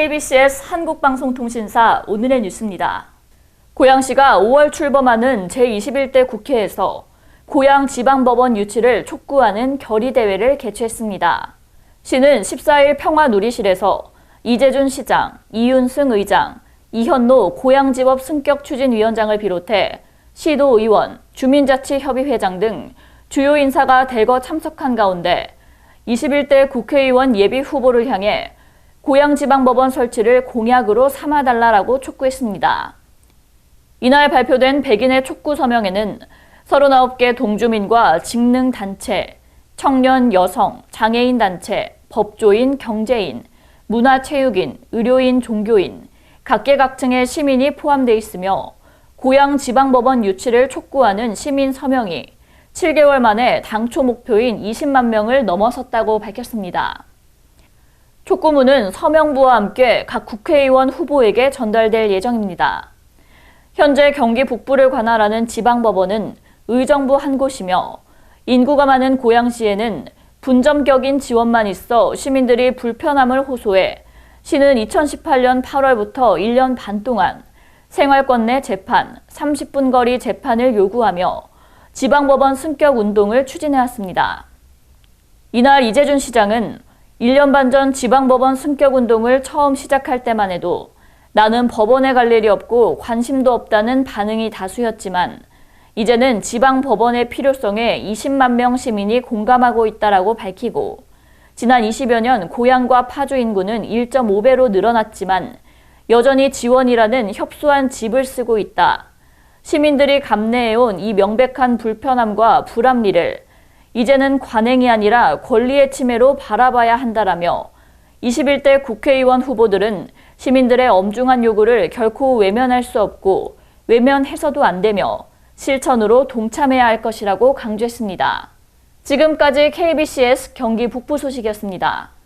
KBCS 한국방송통신사 오늘의 뉴스입니다. 고양시가 5월 출범하는 제21대 국회에서 고양 지방법원 유치를 촉구하는 결의대회를 개최했습니다. 시는 14일 평화누리실에서 이재준 시장, 이윤승 의장, 이현노 고양지법 승격추진위원장을 비롯해 시도 의원, 주민자치협의회장 등 주요 인사가 대거 참석한 가운데 21대 국회의원 예비 후보를 향해 고양지방법원 설치를 공약으로 삼아달라라고 촉구했습니다. 이날 발표된 백인의 촉구 서명에는 39개 동주민과 직능단체, 청년, 여성, 장애인 단체, 법조인, 경제인, 문화체육인, 의료인, 종교인, 각계각층의 시민이 포함돼 있으며 고양 지방법원 유치를 촉구하는 시민 서명이 7개월 만에 당초 목표인 20만 명을 넘어섰다고 밝혔습니다. 촉구문은 서명부와 함께 각 국회의원 후보에게 전달될 예정입니다. 현재 경기 북부를 관할하는 지방법원은 의정부 한 곳이며 인구가 많은 고양시에는 분점격인 지원만 있어 시민들이 불편함을 호소해 시는 2018년 8월부터 1년 반 동안 생활권 내 재판, 30분 거리 재판을 요구하며 지방법원 승격 운동을 추진해왔습니다. 이날 이재준 시장은 1년 반 전 지방법원 승격 운동을 처음 시작할 때만 해도 나는 법원에 갈 일이 없고 관심도 없다는 반응이 다수였지만 이제는 지방 법원의 필요성에 20만 명 시민이 공감하고 있다라고 밝히고 지난 20여 년 고향과 파주 인구는 1.5배로 늘어났지만 여전히 지원이라는 협소한 집을 쓰고 있다. 시민들이 감내해온 이 명백한 불편함과 불합리를 이제는 관행이 아니라 권리의 침해로 바라봐야 한다라며 21대 국회의원 후보들은 시민들의 엄중한 요구를 결코 외면할 수 없고 외면해서도 안 되며 실천으로 동참해야 할 것이라고 강조했습니다. 지금까지 KBCS 경기 북부 소식이었습니다.